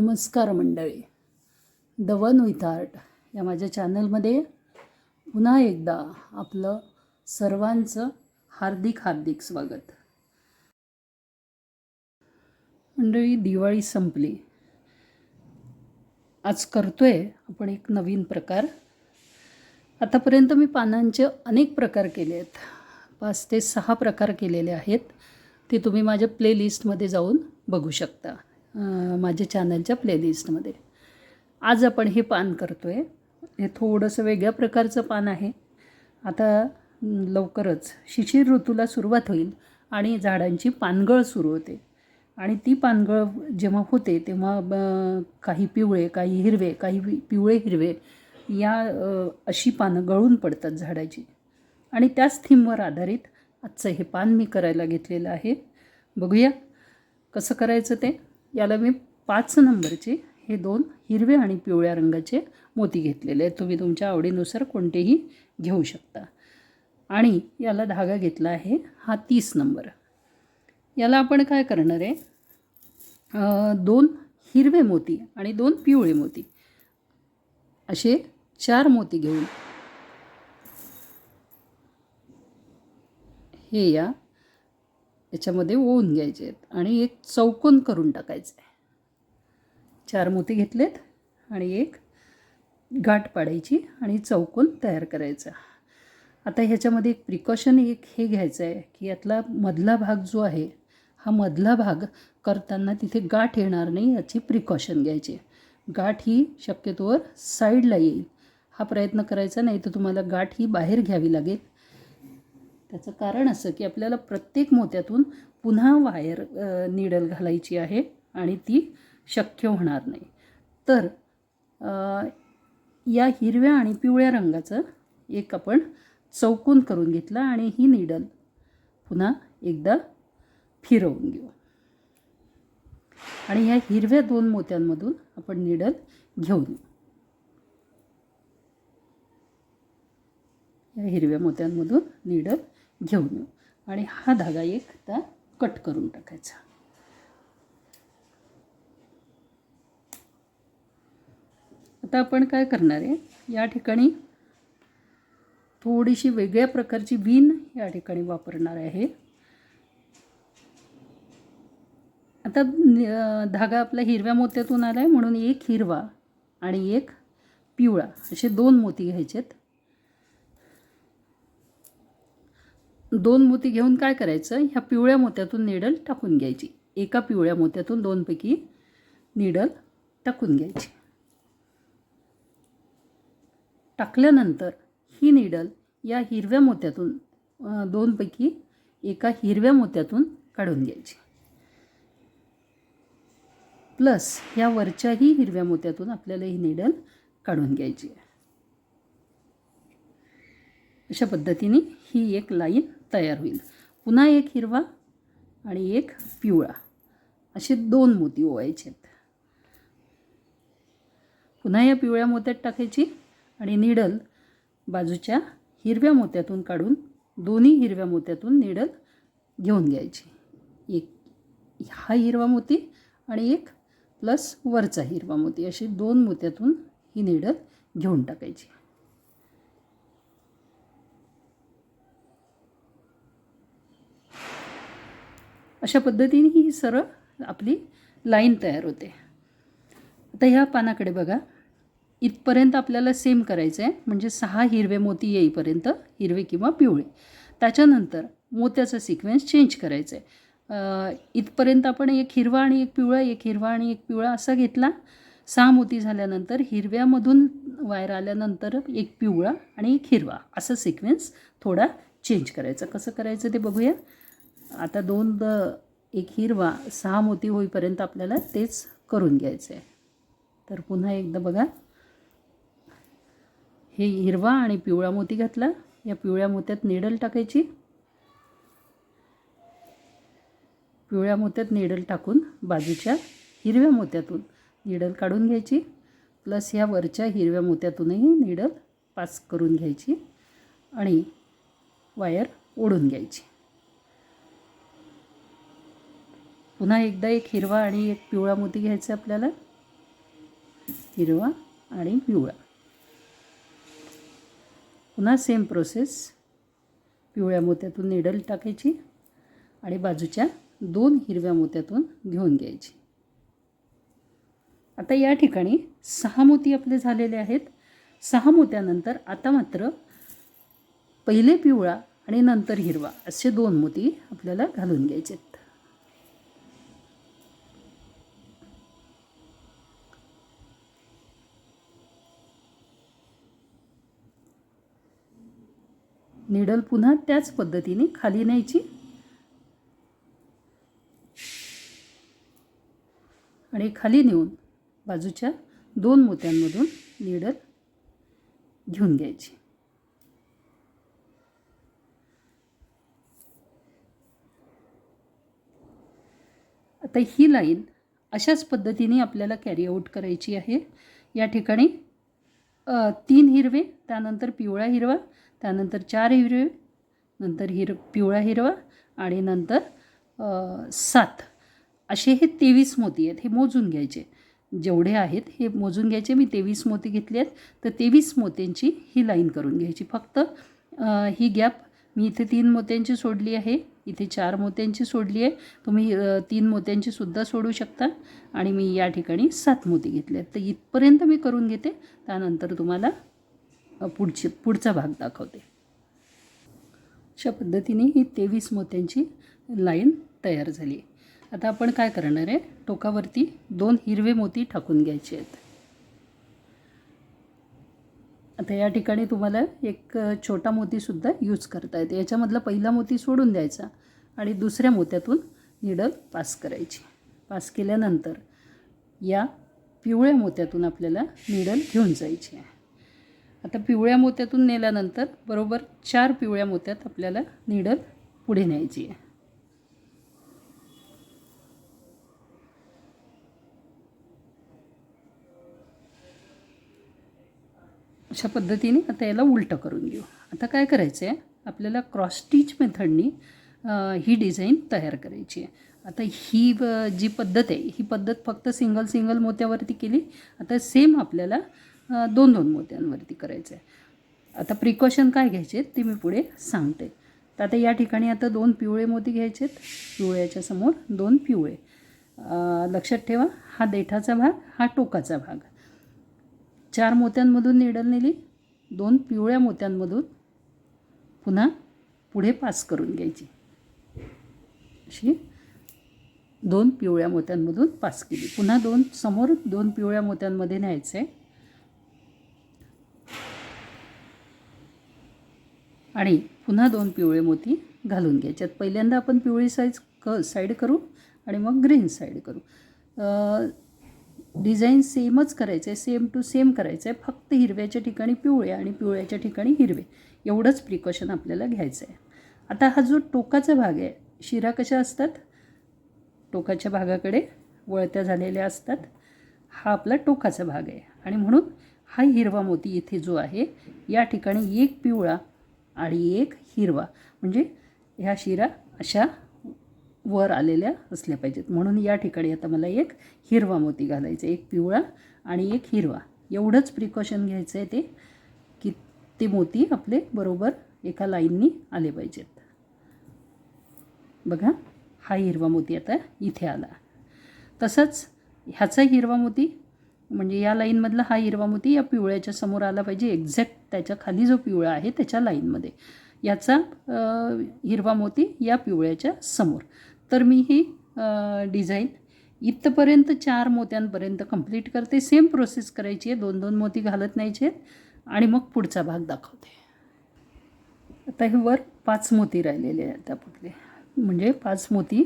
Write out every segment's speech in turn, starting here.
नमस्कार मंडळी. The one with art या माझ्या चॅनलमध्ये पुन्हा एकदा आपलं सर्वांचं हार्दिक हार्दिक स्वागत. मंडळी दिवाळी संपली. आज करतोय आपण एक नवीन प्रकार. आतापर्यंत मी पानांचे अनेक प्रकार केले आहेत. पाच ते सहा प्रकार केलेले आहेत. ते तुम्ही माझ्या प्लेलिस्टमध्ये जाऊन बघू शकता. माझ्या चॅनलच्या प्लेलिस्टमध्ये आज आपण हे पान करतो आहे हे थोडंसं वेगळ्या प्रकारचं पान आहे. आता लवकरच शिशिर ऋतूला सुरुवात होईल आणि झाडांची पानगळ सुरू होते. आणि ती पानगळ जेव्हा होते तेव्हा ब- काही पिवळे काही हिरवे काही पिवळे हिरवे या अशी पानं गळून पडतात झाडाची. आणि त्याच थीमवर आधारित आजचं हे पान मी करायला घेतलेलं आहे. बघूया कसं करायचं ते. याला मी पाच नंबरचे हे दोन हिरवे आणि पिवळ्या रंगाचे मोती घेतलेले आहेत. तुम्ही तुमच्या आवडीनुसार कोणतेही घेऊ शकता. आणि याला धागा घेतला आहे हा तीस नंबर. याला आपण काय करणार आहे? दोन हिरवे मोती आणि दोन पिवळे मोती. असे चार मोती घेऊन हे या याच्यामध्ये ओवून घ्यायचे आहेत आणि एक चौकोन करून टाकायचं आहे चार मोती घेतलेत आणि एक गाठ पाडायची आणि चौकोन तयार करायचा. आता ह्याच्यामध्ये एक प्रिकॉशन एक हे घ्यायचं आहे की यातला मधला भाग जो आहे हा मधला भाग करताना तिथे गाठ येणार नाही याची प्रिकॉशन घ्यायची. गाठ ही शक्यतोवर साईडला येईल. हा प्रयत्न करायचा नाही तर तुम्हाला गाठ ही बाहेर घ्यावी लागेल. त्याचं कारण असं की आपल्याला प्रत्येक मोत्यातून पुन्हा वायर निडल घालायची आहे आणि ती शक्य होणार नाही. तर या हिरव्या आणि पिवळ्या रंगाचं एक आपण चौकोन करून घेतला आणि ही निडल पुन्हा एकदा फिरवून घेऊ. आणि ह्या हिरव्या दोन मोत्यांमधून आपण निडल घेऊन येऊ. या हिरव्या मोत्यांमधून निडल घेऊन येऊ. आणि हा धागा एक त्या कट करून टाकायचा. आता आपण काय करणार आहे? या ठिकाणी थोडीशी वेगळ्या प्रकारची विण या ठिकाणी वापरणार आहे. आता धागा आपला हिरव्या मोत्यातून आला आहे म्हणून एक हिरवा आणि एक पिवळा असे दोन मोती घ्यायचेत. दोन मोती घेऊन काय करायचं? ह्या पिवळ्या मोत्यातून निडल टाकून घ्यायची. एका पिवळ्या मोत्यातून दोनपैकी निडल टाकून घ्यायची. टाकल्यानंतर ही निडल या हिरव्या मोत्यातून दोनपैकी एका हिरव्या मोत्यातून काढून घ्यायची. प्लस या वरच्याही हिरव्या मोत्यातून आपल्याला ही निडल काढून घ्यायची आहे. अशा पद्धतीने ही एक लाईन तयार होईल. पुन्हा एक हिरवा आणि एक पिवळा. असे दोन मोती ओवायचे आहेत. पुन्हा या पिवळ्या मोत्यात टाकायची आणि निडल बाजूच्या हिरव्या मोत्यातून काढून दोन्ही हिरव्या मोत्यातून निडल घेऊन घ्यायची. एक हा हिरवा मोती आणि एक प्लस वरचा हिरवा मोती. असे दोन मोत्यातून ही निडल घेऊन टाकायची. अशा पद्धतीने ही सरळ आपली लाईन तयार होते. आता ह्या पानाकडे बघा. इथपर्यंत आपल्याला सेम करायचं आहे म्हणजे सहा हिरवे मोती येईपर्यंत हिरवे किंवा पिवळे. त्याच्यानंतर मोत्याचा सिक्वेन्स चेंज करायचा आहे इथपर्यंत आपण एक हिरवा आणि एक पिवळा एक हिरवा आणि एक पिवळा असा घेतला. सहा मोती झाल्यानंतर हिरव्यामधून वायर आल्यानंतर एक पिवळा आणि एक हिरवा. असं सिक्वेन्स थोडा चेंज करायचा. कसं करायचं ते बघूया. आता दोन द एक हिरवा सहा मोती होईपर्यंत आपल्याला तेच करून घ्यायचं आहे तर पुन्हा एकदा बघा. हे हिरवा आणि पिवळा मोती घातला. या पिवळ्या मोत्यात निडल टाकायची. पिवळ्या मोत्यात निडल टाकून बाजूच्या हिरव्या मोत्यातून निडल काढून घ्यायची. प्लस ह्या वरच्या हिरव्या मोत्यातूनही निडल पास करून घ्यायची आणि वायर ओढून घ्यायची. पुन्हा एकदा एक हिरवा आणि एक पिवळा मोती घ्यायचा आपल्याला. हिरवा आणि पिवळा. पुन्हा सेम प्रोसेस पिवळ्या मोत्यातून निडल टाकायची आणि बाजूच्या दोन हिरव्या मोत्यातून घेऊन घ्यायची. आता या ठिकाणी सहा मोती आपले झालेले आहेत. सहा मोत्यानंतर आता मात्र पहिले पिवळा आणि नंतर हिरवा असे दोन मोती आपल्याला घालून घ्यायचे आहेत निडल पुन्हा त्याच पद्धतीने खाली न्यायची. आणि खाली नेऊन बाजूच्या दोन मोत्यांमधून निडल घेऊन घ्यायची. आता ही लाईन अशाच पद्धतीने आपल्याला कॅरी आऊट करायची आहे. या ठिकाणी तीन हिरवे त्यानंतर पिवळा हिरवा त्यानंतर चार हिरवे नंतर हिर पिवळा हिरवा आणि नंतर सात. असे हे तेवीस मोती आहेत हे मोजून घ्यायचे. जेवढे आहेत हे मोजून घ्यायचे. मी तेवीस मोती घेतले आहेत. तर तेवीस मोत्यांची ही लाईन करून घ्यायची. फक्त ही गॅप. मी इथे तीन मोत्यांची सोडली आहे. इथे चार मोत्यांची सोडली आहे. तुम्ही तीन मोत्यांची सुद्धा सोडू शकता. आणि मी या ठिकाणी सात मोती घेतले आहेत. तर इथपर्यंत मी करून घेते. त्यानंतर तुम्हाला पुढची पुढचा भाग दाखवते. अशा पद्धतीने ही तेवीस मोत्यांची लाईन तयार झाली. आता आपण काय करणार आहे? टोकावरती दोन हिरवे मोती टाकून घ्यायचे आहेत. आता या ठिकाणी तुम्हाला एक छोटा मोतीसुद्धा यूज करता येते. याच्यामधला पहिला मोती सोडून द्यायचा आणि दुसऱ्या मोत्यातून निडल पास करायची. पास केल्यानंतर या पिवळ्या मोत्यातून आपल्याला निडल घेऊन जायची आहे. आता पिवळ्या मोत्यातून नेल्यानंतर बरोबर चार पिवळ्या मोत्यात आपल्याला निडल पुढे न्यायची आहे. अशा पद्धतीने आता याला उलटं करून घेऊ. आता काय करायचं आहे आपल्याला क्रॉस स्टिच मेथडनी ही डिझाईन तयार करायची आहे. आता ही जी पद्धत आहे ही पद्धत फक्त सिंगल सिंगल मोत्यावरती केली. आता सेम आपल्याला दोन दोन मोत्यांवरती करायचं आहे आता प्रिकॉशन काय घ्यायचे ते मी पुढे सांगते. तर आता या ठिकाणी आता दोन पिवळे मोती घ्यायचे आहेत पिवळ्याच्या समोर दोन पिवळे. लक्षात ठेवा हा देठाचा भाग हा टोकाचा भाग. चार मोत्यांमधून निडल नेली दोन पिवळ्या मोत्यांमधून पुन्हा पुढे पास करून घ्यायची. अशी दोन पिवळ्या मोत्यांमधून पास केली. पुन्हा दोन समोर दोन पिवळ्या मोत्यांमध्ये न्यायचं आहे आणि पुन्हा दोन पिवळे मोती घालून घ्यायच्यात पहिल्यांदा आपण पिवळी साईज क साईड करू आणि मग ग्रीन साईड करू. डिझाईन सेमच करायचं आहे सेम टू सेम करायचं आहे फक्त हिरव्याच्या ठिकाणी पिवळे आणि पिवळ्याच्या ठिकाणी हिरवे. एवढंच प्रिकॉशन आपल्याला घ्यायचं आहे आता हा जो टोकाचा भाग आहे शिरा कशा असतात? टोकाच्या भागाकडे वळत्या झालेल्या असतात. हा आपला टोकाचा भाग आहे. आणि म्हणून हा हिरवा मोती इथे जो आहे या ठिकाणी एक पिवळा आणि एक हिरवा. म्हणजे ह्या शिरा अशा वर आलेल्या असल्या पाहिजेत. म्हणून या ठिकाणी आता मला एक हिरवा मोती घालायचा आहे. एक पिवळा आणि एक हिरवा. एवढंच प्रिकॉशन घ्यायचं आहे ते की ते मोती आपले बरोबर एका लाईननी आले पाहिजेत. बघा हा हिरवा मोती आता इथे आला. तसंच ह्याचा हिरवा मोती म्हणजे या लाईनमधला हा हिरवा मोती या पिवळ्याच्या समोर आला पाहिजे. एक्झॅक्ट त्याच्याखाली जो पिवळा आहे त्याच्या लाईनमध्ये. याचा हिरवा मोती या पिवळ्याच्या समोर. तर मी ही डिझाईन इथपर्यंत चार मोत्यांपर्यंत कंप्लीट करते. सेम प्रोसेस करायची आहे. दोन दोन मोती घालत न्यायचे आहेत. आणि मग पुढचा भाग दाखवते. आता हे वर पाच मोती राहिलेले आहेत आपले म्हणजे पाच मोती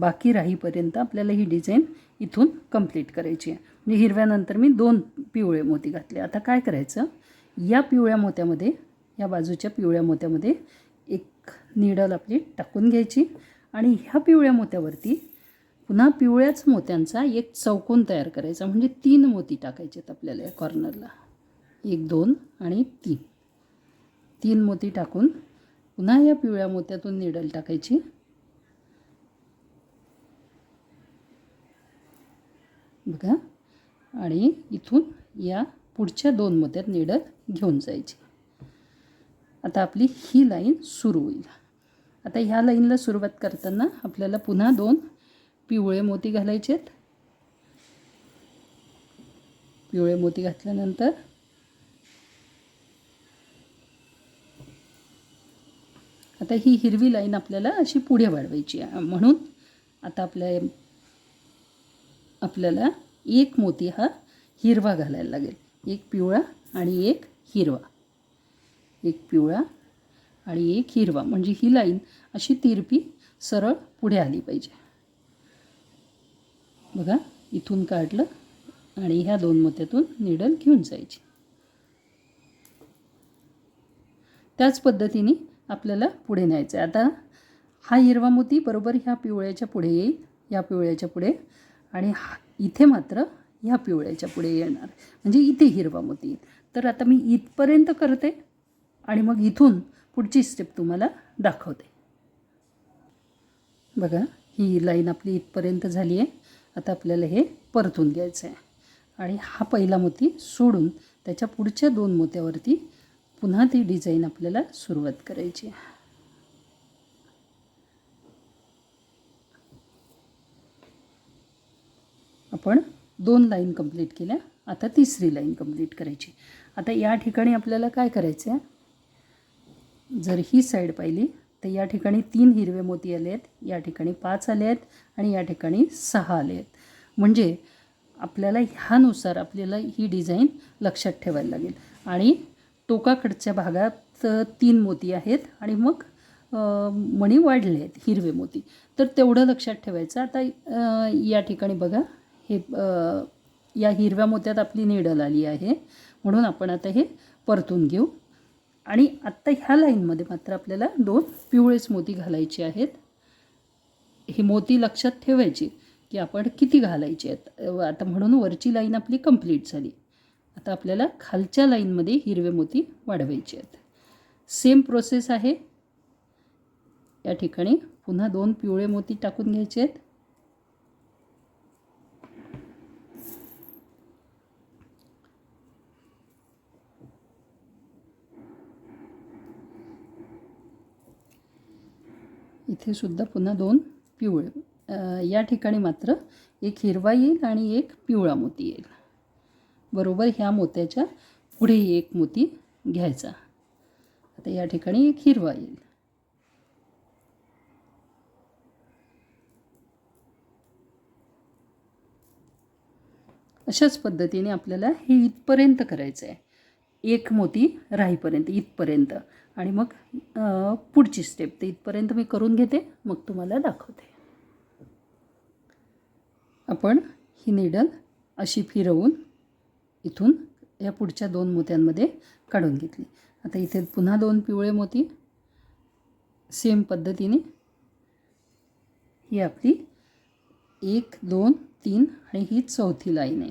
बाकी राहीपर्यंत आपल्याला ही डिझाईन इथून कंप्लीट करायची आहे. म्हणजे हिरव्यानंतर मी दोन पिवळे मोती घातले. आता काय करायचं? या पिवळ्या मोत्यामध्ये या बाजूच्या पिवळ्या मोत्यामध्ये एक निडल आपली टाकून घ्यायची आणि ह्या पिवळ्या मोत्यावरती पुन्हा पिवळ्याच मोत्यांचा एक चौकोन तयार करायचा. म्हणजे तीन मोती टाकायचे आहेत आपल्याला या कॉर्नरला. एक दोन आणि तीन. तीन मोती टाकून पुन्हा या पिवळ्या मोत्यातून निडल टाकायची. बघा. आणि इथून या पुढच्या दोन मोत्यात निडत घेऊन जायची. आता आपली ही लाईन सुरू होईल. आता ह्या लाईनला सुरुवात करताना आपल्याला पुन्हा दोन पिवळे मोती घालायचे आहेत. पिवळे मोती घातल्यानंतर आता ही हिरवी लाईन आपल्याला अशी पुढे वाढवायची आहे. म्हणून आता आपल्या आपल्याला एक मोती हा हिरवा घालायला लागेल. एक पिवळा आणि एक हिरवा. एक पिवळा आणि एक हिरवा. म्हणजे ही लाईन अशी तिरपी सरळ पुढे आली पाहिजे. बघा इथून काढलं आणि ह्या दोन मोत्यातून निडल घेऊन जायची. त्याच पद्धतीने आपल्याला पुढे न्यायचं आहे. आता हा हिरवा मोती बरोबर ह्या पिवळ्याच्या पुढे येईल या पिवळ्याच्या पुढे. आणि हा इथे मात्र ह्या पिवळ्याच्या पुढे येणार. म्हणजे इथे हिरवा मोती. येईल तर आता मी इथपर्यंत करते आणि मग इथून पुढची स्टेप तुम्हाला दाखवते. बघा ही लाईन आपली इथपर्यंत झाली आहे. आता आपल्याला हे परतून घ्यायचं आहे. आणि हा पहिला मोती सोडून त्याच्या पुढच्या दोन मोत्यावरती पुन्हा ती डिझाईन आपल्याला सुरुवात करायची आहे. आपण दोन लाईन कंप्लीट केल्या. आता तिसरी लाईन कंप्लीट करायची. आता या ठिकाणी आपल्याला काय करायचं आहे जर ही साईड पाहिली तर या ठिकाणी तीन हिरवे मोती आले आहेत या ठिकाणी पाच आले आहेत आणि या ठिकाणी सहा आले आहेत. म्हणजे आपल्याला ह्यानुसार आपल्याला ही डिझाईन लक्षात ठेवायला लागेल. आणि टोकाकडच्या भागात तीन मोती आहेत आणि मग मणी वाढले आहेत हिरवे मोती. तर तेवढं लक्षात ठेवायचं. आता या ठिकाणी बघा. हे या हिरव्या मोत्यात आपली निडल आली आहे. म्हणून आपण आता हे परतून घेऊ. आणि आत्ता ह्या लाईनमध्ये मात्र आपल्याला दोन पिवळेच मोती घालायचे आहेत. ही मोती लक्षात ठेवायची की आपण किती घालायचे आहेत. आता म्हणून वरची लाईन आपली कंप्लीट झाली. आता आपल्याला खालच्या लाईनमध्ये हिरवे मोती वाढवायचे आहेत. सेम प्रोसेस आहे. या ठिकाणी पुन्हा दोन पिवळे मोती टाकून घ्यायचे आहेत. इथे सुद्धा पुन्हा दोन पिवळे. या ठिकाणी मात्र एक हिरवा येईल आणि एक पिवळा मोती येईल. बरोबर ह्या मोत्याच्या पुढे एक मोती घ्यायचा. आता या ठिकाणी एक हिरवा येईल. अशाच पद्धतीने आपल्याला हे इथपर्यंत करायचं आहे एक मोती राहीपर्यंत इथपर्यंत. आणि मग पुढची स्टेप ते इथपर्यंत मी करून घेते मग तुम्हाला दाखवते. आपण ही निडल अशी फिरवून इथून या पुढच्या दोन मोत्यांमध्ये काढून घेतली. आता इथे पुन्हा दोन पिवळे मोती. सेम पद्धतीने ही आपली एक दोन तीन आणि ही चौथी लाईन आहे.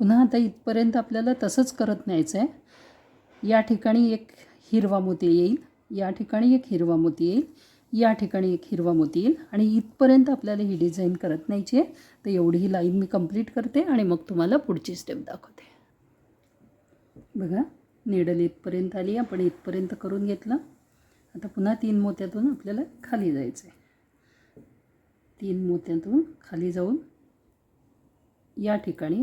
पुन्हा आता इथपर्यंत आपल्याला तसंच करत न्यायचं आहे या ठिकाणी एक हिरवा मोती येईल या ठिकाणी एक हिरवा मोती येईल या ठिकाणी एक हिरवा मोती येईल आणि इथपर्यंत आपल्याला ही डिझाईन करत न्यायची आहे. तर एवढी ही लाईन मी कंप्लीट करते आणि मग तुम्हाला पुढची स्टेप दाखवते. बघा निडल इथपर्यंत आली आपण इथपर्यंत करून घेतलं. आता पुन्हा तीन मोत्यातून आपल्याला खाली जायचं आहे तीन मोत्यातून खाली जाऊन या ठिकाणी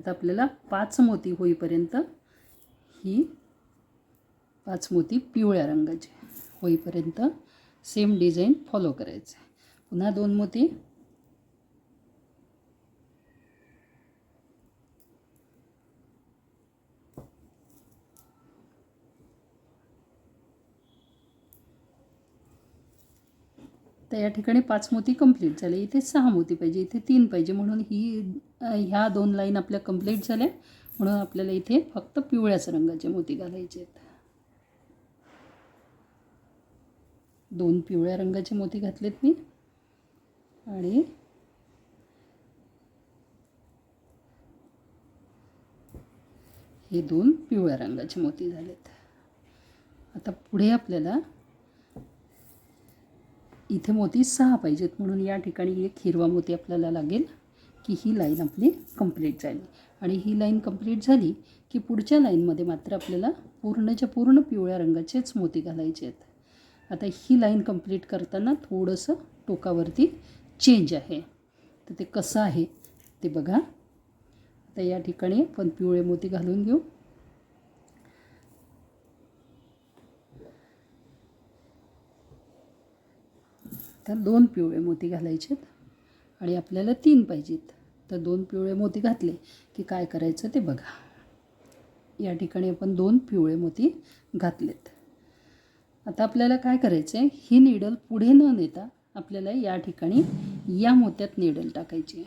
आता आपल्याला पाच मोती होईपर्यंत ही पाच मोती पिवळ्या रंगाचे होईपर्यंत सेम डिझाईन फॉलो करायचं. आहे पुन्हा दोन मोती तर या ठिकाणी पाच मोती कंप्लीट झाले. इथे सहा मोती पाहिजे इथे तीन पाहिजे. म्हणून ही ह्या दोन लाईन आपल्या कंप्लीट झाल्या. म्हणून आपल्याला इथे फक्त पिवळ्याच रंगाचे मोती घालायचे आहेत. दोन पिवळ्या रंगाचे मोती घातलेत मी. आणि हे दोन पिवळ्या रंगाचे मोती झालेत. आता पुढे आपल्याला इथे मोती सहा पाहिजेत. म्हणून या ठिकाणी एक हिरवा मोती आपल्याला लागेल की ही लाईन आपली कंप्लीट झाली. आणि ही लाईन कंप्लीट झाली की पुढच्या लाईनमध्ये मात्र आपल्याला पूर्णच्या पूर्ण पिवळ्या रंगाचेच मोती घालायचे आहेत. आता ही लाईन कंप्लीट करताना थोडंसं टोकावरती चेंज आहे. तर ते कसं आहे ते बघा. आता या ठिकाणी आपण पिवळे मोती घालून घेऊ. तर दोन पिवळे मोती घालायचेत आणि आपल्याला तीन पाहिजेत. तर दोन पिवळे मोती घातले की काय करायचं ते बघा. या ठिकाणी आपण दोन पिवळे मोती घातलेत. आता आपल्याला काय करायचं आहे ही निडल पुढे न नेता आपल्याला या ठिकाणी या मोत्यात निडल टाकायची आहे.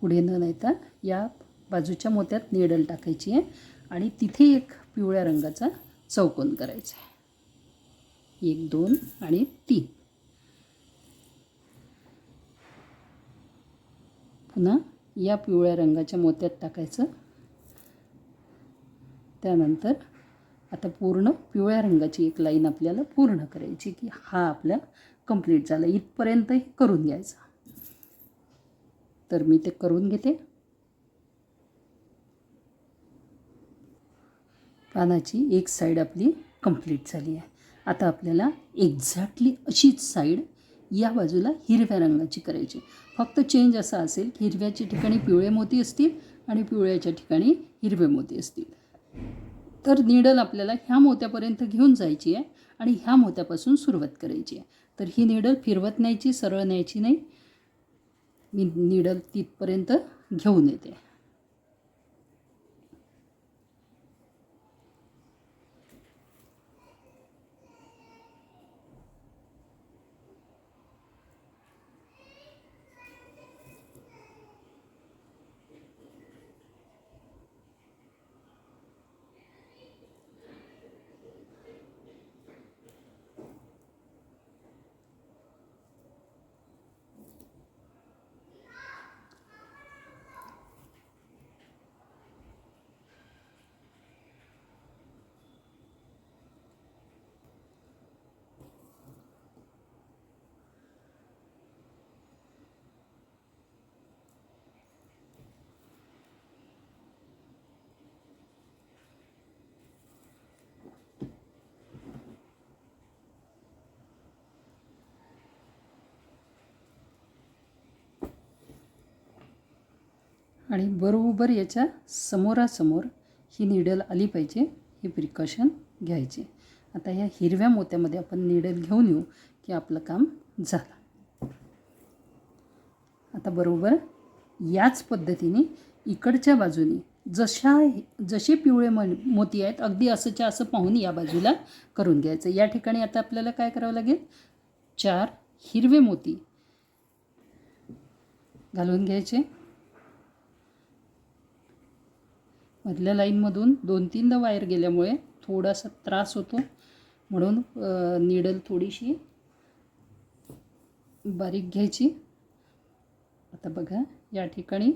पुढे न नेता या बाजूच्या मोत्यात निडल टाकायची आहे आणि तिथे एक पिवळ्या रंगाचा चौकोन करायचा आहे. एक दोन आणि तीन. पुन्हा या पिवळ्या रंगाच्या मोत्यात टाकायचं. त्यानंतर आता पूर्ण पिवळ्या रंगाची एक लाईन आपल्याला पूर्ण करायची की हा आपल्या कंप्लीट झाला. इथपर्यंत हे करून घ्यायचा. तर मी ते करून घेते. पानाची एक साईड आपली कंप्लीट झाली आहे. आता आपल्याला एक्झॅक्टली अशीच साईड या बाजूला हिरव्या रंगाची करायची. फक्त चेंज असा असेल की हिरव्याच्या ठिकाणी पिवळे मोती असतील आणि पिवळ्याच्या ठिकाणी हिरवे मोती असतील. तर निडल आपल्याला ह्या मोत्यापर्यंत घेऊन जायची आहे आणि ह्या मोत्यापासून सुरुवात करायची आहे. तर ही निडल फिरवत न्यायची सरळ न्यायची नाही. मी निडल तिथपर्यंत घेऊन येते. आणि बरोबर याच्या समोरासमोर ही निडल आली पाहिजे हे प्रिकॉशन घ्यायचे. आता ह्या हिरव्या मोत्यामध्ये आपण निडल घेऊन येऊ की आपलं काम झालं. आता बरोबर याच पद्धतीने इकडच्या बाजूनी जशा जसे पिवळे म मोती आहेत अगदी असंच्या असं पाहून या बाजूला करून घ्यायचं. या ठिकाणी आता आपल्याला काय करावं लागेल? चार हिरवे मोती घालून घ्यायचे. मधल्या लाईनमधून दोन तीनदा वायर गेल्यामुळे थोडासा त्रास होतो. म्हणून निडल थोडीशी बारीक घ्यायची. आता बघा या ठिकाणी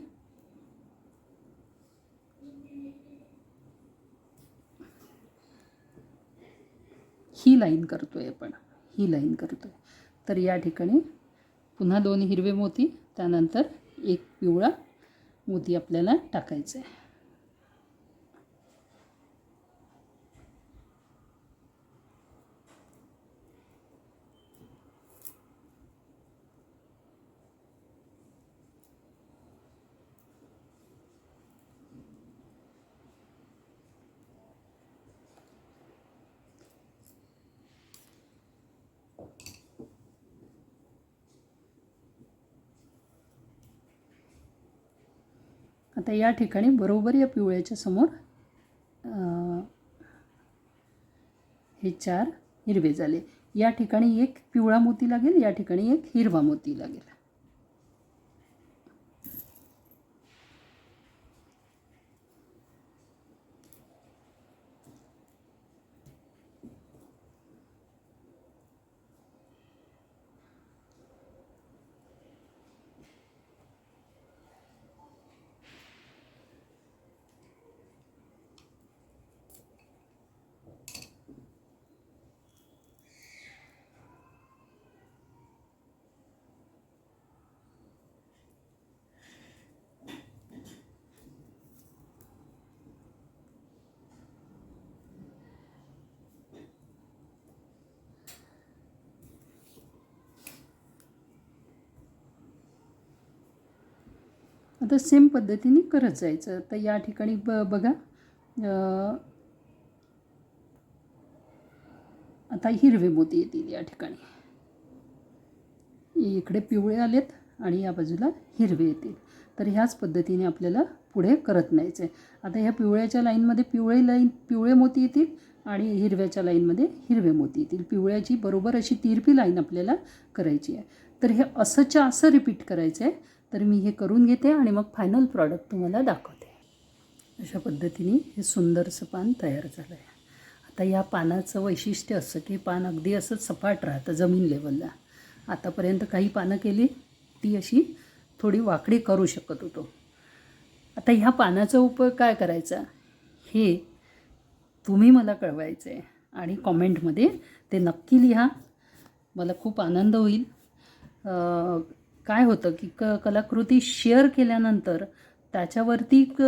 ही लाईन करतोय आपण. ही लाईन करतोय. तर या ठिकाणी पुन्हा दोन हिरवे मोती त्यानंतर एक पिवळा मोती आपल्याला टाकायचा आहे. आता या ठिकाणी बरोबर या पिवळ्याच्या समोर हे चार हिरवे झाले. या ठिकाणी एक पिवळा मोती लागेल या ठिकाणी एक हिरवा मोती लागेल. आता सेम पद्धतीने करत जायचं. तर या ठिकाणी ब बघा आता हिरवे मोती येतील या ठिकाणी. इकडे पिवळे आलेत आणि या बाजूला हिरवे येतील. तर ह्याच पद्धतीने आपल्याला पुढे करत न्यायचं आहे आता ह्या पिवळ्याच्या लाईनमध्ये पिवळे लाईन पिवळे मोती येतील आणि हिरव्याच्या लाईनमध्ये हिरवे मोती येतील. पिवळ्याची बरोबर अशी तिरपी लाईन आपल्याला करायची आहे. तर हे असंच्या असं रिपीट करायचं आहे तर मी हे करून घेते आणि मग फायनल प्रॉडक्ट तुम्हाला दाखवते. अशा पद्धतीने हे सुंदरसं पान तयार झालं आहे आता या पानाचं वैशिष्ट्य असं की पान अगदी असं सपाट राहतं जमीन लेवलला आतापर्यंत काही पानं केली ती अशी थोडी वाकडी करू शकत होतो. आता ह्या पानाचा उपयोग काय करायचा? हे तुम्ही मला कळवायचं आहे आणि कॉमेंटमध्ये ते नक्की लिहा. मला खूप आनंद होईल. काय होतं की क कलाकृती शेअर केल्यानंतर त्याच्यावरती क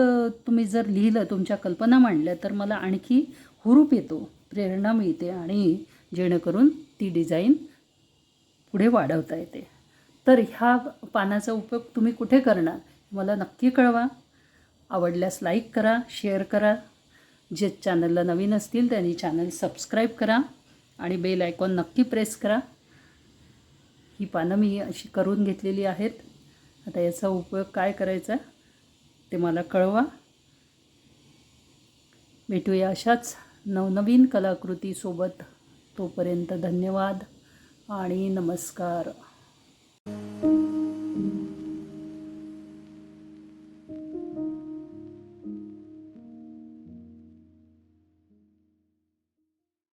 तुम्ही जर लिहिलं तुमच्या कल्पना मांडल्या तर मला आणखी हुरूप येतो प्रेरणा मिळते आणि जेणेकरून ती डिझाईन पुढे वाढवता येते. तर ह्या पानाचा उपयोग तुम्ही कुठे करणार मला नक्की कळवा. आवडल्यास लाईक करा शेअर करा. जे चॅनलला नवीन असतील त्यांनी चॅनल सबस्क्राईब करा आणि बेल आयकॉन नक्की प्रेस करा. ही पानं मी अशी करून घेतलेली आहेत. आता याचा उपयोग काय करायचा ते मला कळवा. भेटूया अशाच नवनवीन कलाकृतीसोबत. तोपर्यंत धन्यवाद आणि नमस्कार.